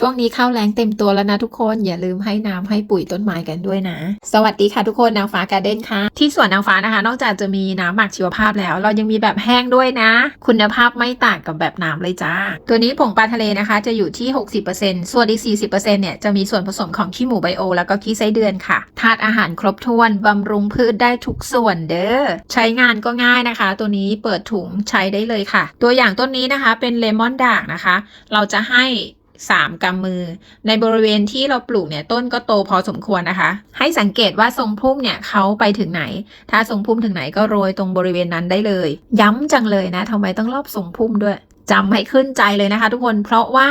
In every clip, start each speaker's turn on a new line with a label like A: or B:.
A: ช่วงนี้ข้าวแรงเต็มตัวแล้วนะทุกคนอย่าลืมให้น้ำให้ปุ๋ยต้นไม้กันด้วยนะ สวัสดีค่ะทุกคนนางฟ้าการ์เด้นค่ะ ที่สวนนางฟ้านะคะ นอกจากจะมีน้ำหมักชีวภาพแล้ว เรายังมีแบบแห้งด้วยนะ คุณภาพไม่ต่างกับแบบน้ำเลยจ้า ตัวนี้ผงปลาทะเลนะคะจะอยู่ที่ 60%ส่วนอีก 40%เนี่ยจะมีส่วนผสมของขี้หมูไบโอ แล้วก็ขี้ไส้เดือนค่ะธาตุอาหารครบถ้วนบำรุงพืชได้ทุกส่วนเด้อใช้งานก็ง่ายนะคะ ตัวนี้เปิดถุงใช้ได้เลยค่ะ ตัวอย่างต้นนี้นะคะเป็นเลมอนด่างนะคะ เราจะให้ 3 กำมือ ในบริเวณที่เราปลูกเนี่ยต้นก็โตพอสมควรนะคะ ให้สังเกตว่าทรงพุ่มเนี่ยเขาไปถึงไหน ถ้าทรงพุ่มถึงไหนก็โรยตรงบริเวณนั้นได้เลย ย้ำจังเลยนะทำไมต้องรอบทรงพุ่มด้วยจำให้ขึ้นใจเลยนะคะ ทุกคนเพราะว่า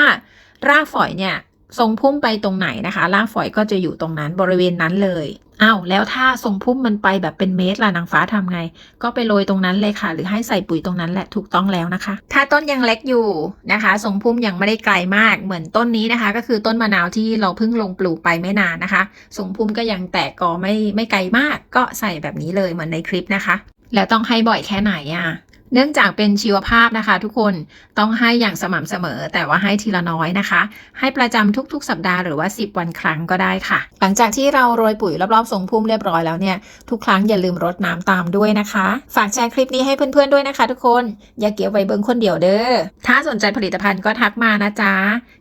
A: รากฝอยเนี่ย ทรงพุ่มไปตรงไหนนะคะรากฝอยก็จะอยู่ตรงนั้นบริเวณนั้นเลยอ้าวแล้วถ้าทรงพุ่มมันไปแบบเป็นเมตรล่ะนางฟ้าทำไง ก็ไปโรยตรงนั้นเลยค่ะ หรือให้ใส่ปุ๋ยตรงนั้นแหละถูกต้องแล้วนะคะ ถ้าต้นยังเล็กอยู่นะคะ ทรงพุ่มยังไม่ได้ไกลมากเหมือนต้นนี้นะคะ ก็คือต้นมะนาวที่เราเพิ่งลงปลูกไปไม่นานนะคะ ทรงพุ่มก็ยังแตกกอไม่ไม่ไกลมาก ก็ใส่แบบนี้เลยเหมือนในคลิปนะคะ แล้วต้องให้บ่อยแค่ไหนอะ เนื่องจากเป็นชีวภาพนะคะ ทุกคนต้องให้อย่างสม่ำเสมอ แต่ว่าให้ทีละน้อยนะคะ ให้ประจำทุกๆ สัปดาห์หรือว่า 10 วันครั้งก็ได้ค่ะ หลังจากที่เราโรยปุ๋ยรอบๆทรงพุ่มเรียบร้อยแล้วเนี่ยทุกครั้งอย่าลืมรดน้ำตามด้วยนะคะ ฝากแชร์คลิปนี้ให้เพื่อนๆด้วยนะคะ ทุกคนอย่าเกี่ยวไว้เบิ้งคนเดียวเด้อถ้าสนใจผลิตภัณฑ์ก็ทักมานะจ๊ะ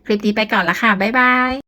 A: คลิปนี้ไปก่อนละค่ะบ๊ายบาย